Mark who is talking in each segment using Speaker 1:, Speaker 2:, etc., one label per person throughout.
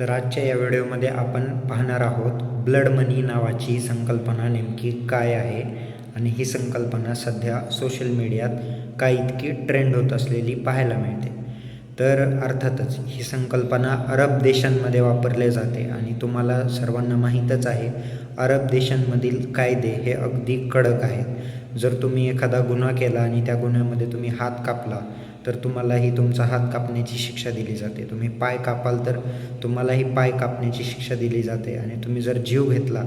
Speaker 1: तर आजच्या या व्हिडिओमध्ये आपण पाहणार आहोत ब्लड मनी नावाची संकल्पना नेमकी काय आहे आणि ही संकल्पना सध्या सोशल मीडियात काय इतकी ट्रेंड होत असलेली पाहायला मिळते. तर अर्थातच ही संकल्पना अरब देशांमध्ये वापरले जाते आणि तुम्हाला सर्वांना माहीतच आहे अरब देशांमधील कायदे हे अगदी कडक आहेत. जर तुम्ही एखादा गुन्हा केला आणि त्या गुन्ह्यामध्ये तुम्ही हात कापला तर तुम्हालाही तुमचा हात कापण्याची शिक्षा दिली जाते. तुम्ही पाय कापाल तर तुम्हालाही पाय कापण्याची शिक्षा दिली जाते. आणि तुम्ही जर जीव घेतला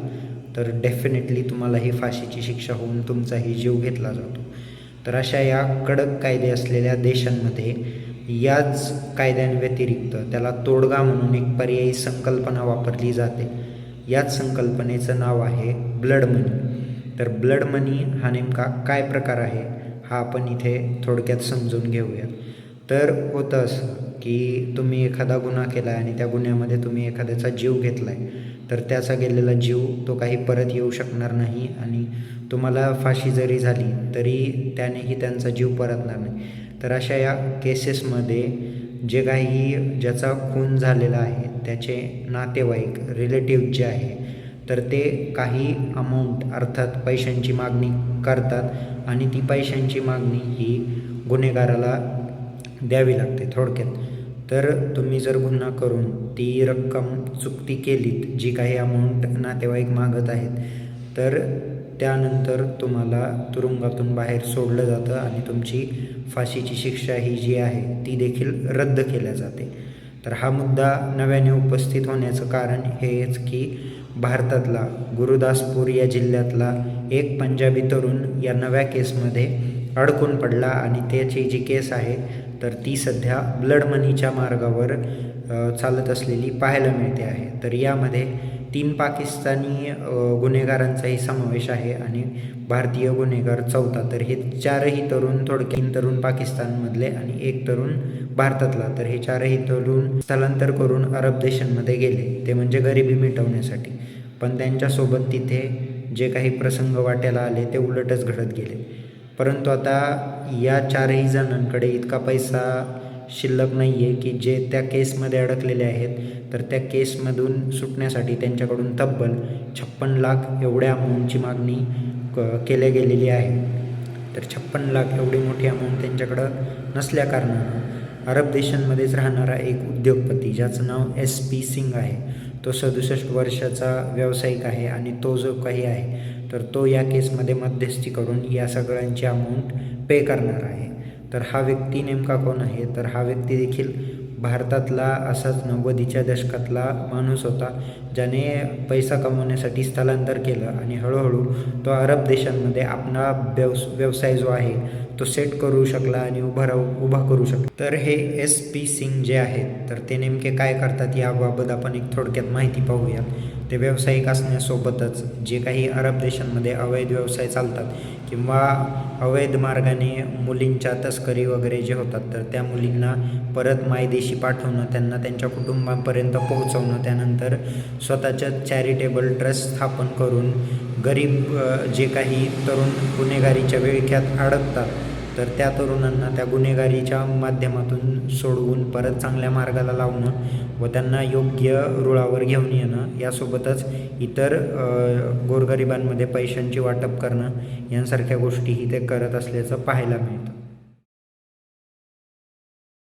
Speaker 1: तर डेफिनेटली तुम्हालाही फाशीची शिक्षा होऊन तुमचाही जीव घेतला जातो. तर अशा या कडक कायदे असलेल्या देशांमध्ये याच कायद्यांव्यतिरिक्त त्याला तोडगा म्हणून एक पर्यायी संकल्पना वापरली जाते. याच संकल्पनेचं नाव आहे ब्लड मनी. तर ब्लड मनी हा नेमका काय प्रकार आहे? हा आपण इथे थोडक्यात समजून घेऊया. तर होतं असं की तुम्ही एखादा गुन्हा केला आहे आणि त्या गुन्ह्यामध्ये तुम्ही एखाद्याचा जीव घेतला आहे तर त्याचा गेलेला जीव तो काही परत येऊ शकणार नाही आणि तुम्हाला फाशी जरी झाली तरी त्यानेही त्यांचा जीव परतणार नाही. तर अशा या केसेसमध्ये जे काही ज्याचा खून झालेला आहे त्याचे नातेवाईक रिलेटिव्ह जे आहे तर ते काही अमाऊंट अर्थात पैशांची मागणी करतात आणि ती पैशांची मागणी ही गुन्हेगाराला द्यावी लागते थोडक्यात. तर तुम्ही जर गुन्हा करून ती रक्कम चुकती केलीत जी काही अमाऊंट नातेवाईक मागत आहेत तर त्यानंतर तुम्हाला तुरुंगातून बाहेर सोडलं जातं आणि तुमची फाशीची शिक्षा ही जी आहे ती देखील रद्द केल्या जाते. तर हा मुद्दा नव्याने उपस्थित होण्याचं कारण हेच की भारतातला गुरुदासपूर या जिल्ह्यातला एक पंजाबी तरुण या नव्या केसमध्ये अडकून पडला आणि त्याची जी केस आहे तर ती सध्या ब्लड मनीच्या मार्गावर चालत असलेली पाहायला मिळते आहे. तर यामध्ये तीन पाकिस्तानी गुन्हेगारांचाही समावेश आहे आणि भारतीय गुन्हेगार चौथा. तर हे चारही तरुण थोडक्या तीन तरुण पाकिस्तानमधले आणि एक तरुण भारतातला तर हे चारही तरुण स्थलांतर करून अरब देशांमध्ये गेले. ते म्हणजे गरिबी मिटवण्यासाठी. पण त्यांच्यासोबत तिथे जे काही प्रसंग वाट्याला आले ते उलटच घडत गेले. परंतु आता या चारही जणांकडे इतका पैसा शिल्लक नाही आहे की जे त्या केसमध्ये अडकलेले आहेत तर त्या केसमधून सुटण्यासाठी त्यांच्याकडून तब्बल छप्पन लाख एवढ्या अमाऊंटची मागणी क केल्या गेलेली आहे. तर छप्पन लाख एवढी मोठी अमाऊंट त्यांच्याकडं नसल्याकारणानं अरब देशांमध्येच राहणारा एक उद्योगपती ज्याचं नाव एस पी सिंग आहे. तो सदुसष्ट वर्षाचा व्यावसायिक आहे आणि तो जो काही आहे तर तो या केसमध्ये मध्यस्थी करून या सगळ्यांची अमाऊंट पे करणार आहे. तर हा व्यक्ती नेमका कोण आहे? तर हा व्यक्ती देखील भारतातला असाच नव्वदीच्या दशकातला माणूस होता ज्याने पैसा कमवण्यासाठी स्थलांतर केलं आणि हळूहळू तो अरब देशांमध्ये आपला व्यवस व्यवसाय जो आहे तो सेट करू शकला आणि उभा राहू उभा करू शकला. तर हे एस पी सिंग जे आहेत तर ते नेमके काय करतात याबाबत आपण एक थोडक्यात माहिती पाहूया. ते व्यावसायिक असण्यासोबतच जे काही अरब देशांमध्ये अवैध व्यवसाय चालतात किंवा अवैध मार्गाने मुलींच्या तस्करी वगैरे जे होतात तर त्या मुलींना परत मायदेशी पाठवणं त्यांना त्यांच्या कुटुंबापर्यंत पोहोचवणं त्यानंतर स्वतःच्या चॅरिटेबल ट्रस्ट स्थापन करून गरीब जे काही तरुण गुन्हेगारीच्या विळख्यात अडकतात तर त्या तरुणांना त्या गुन्हेगारीच्या माध्यमातून सोडवून परत चांगल्या मार्गाला लावणं व त्यांना योग्य रुळावर घेऊन येणं यासोबतच इतर गोरगरिबांमध्ये पैशांची वाटप करणं यांसारख्या गोष्टीही ते करत असल्याचं पाहायला मिळतं.